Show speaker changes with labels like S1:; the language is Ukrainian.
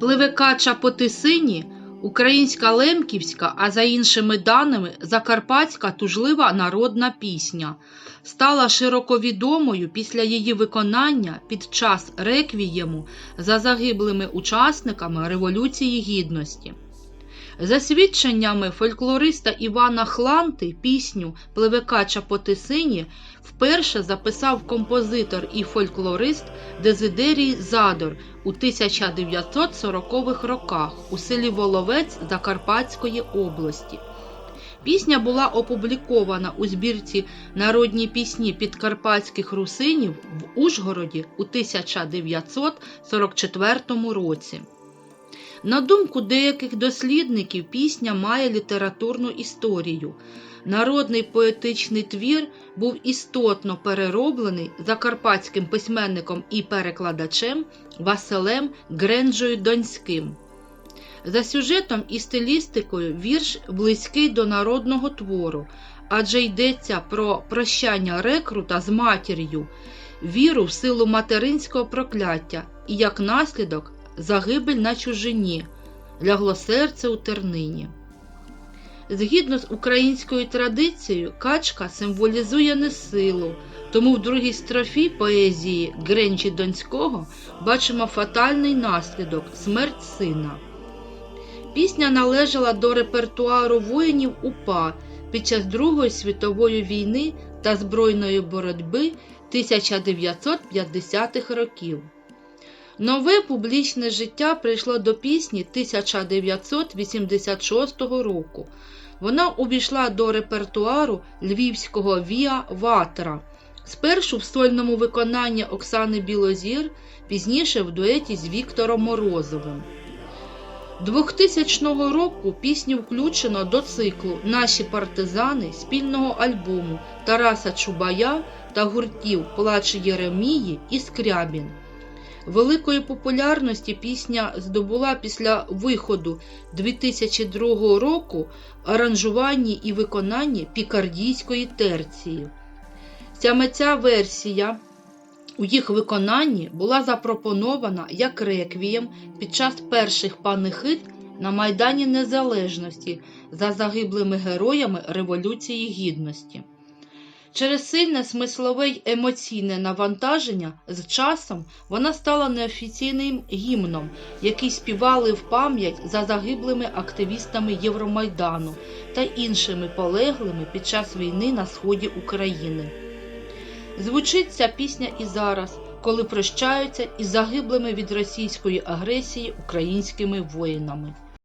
S1: Пливекача по Тисині, українська лемківська, а за іншими даними, закарпатська тужлива народна пісня, стала широко відомою після її виконання під час реквієму за загиблими учасниками Революції Гідності. За свідченнями фольклориста Івана Хланти, пісню Пливекача по Тисині вперше записав композитор і фольклорист Дезидерій Задор у 1940-х роках у селі Воловець Закарпатської області. Пісня була опублікована у збірці Народні пісні підкарпатських русинів в Ужгороді у 1944 році. На думку деяких дослідників, пісня має літературну історію. Народний поетичний твір був істотно перероблений закарпатським письменником і перекладачем Василем Гренджою Донським. За сюжетом і стилістикою вірш близький до народного твору, адже йдеться про прощання рекрута з матір'ю, віру в силу материнського прокляття і як наслідок загибель на чужині, лягло серце у тернині. Згідно з українською традицією, качка символізує не силу, тому в другій строфі поезії Гренчі Донського бачимо фатальний наслідок смерть сина. Пісня належала до репертуару воїнів УПА під час Другої світової війни та збройної боротьби 1950-х років. Нове публічне життя прийшло до пісні 1986 року. Вона увійшла до репертуару львівського Віа Ватра. Спершу в сольному виконанні Оксани Білозір, пізніше в дуеті з Віктором Морозовим. 2000 року пісню включено до циклу Наші партизани спільного альбому Тараса Чубая та гуртів Плач Єремії і Скрябін. Великої популярності пісня здобула після виходу 2002 року аранжуванні і виконанні пікардійської терції. Саме ця версія у їх виконанні була запропонована як реквієм під час перших панихид на Майдані Незалежності за загиблими героями Революції Гідності. Через сильне смислове й емоційне навантаження з часом вона стала неофіційним гімном, який співали в пам'ять за загиблими активістами Євромайдану та іншими полеглими під час війни на сході України. Звучить ця пісня і зараз, коли прощаються із загиблими від російської агресії українськими воїнами.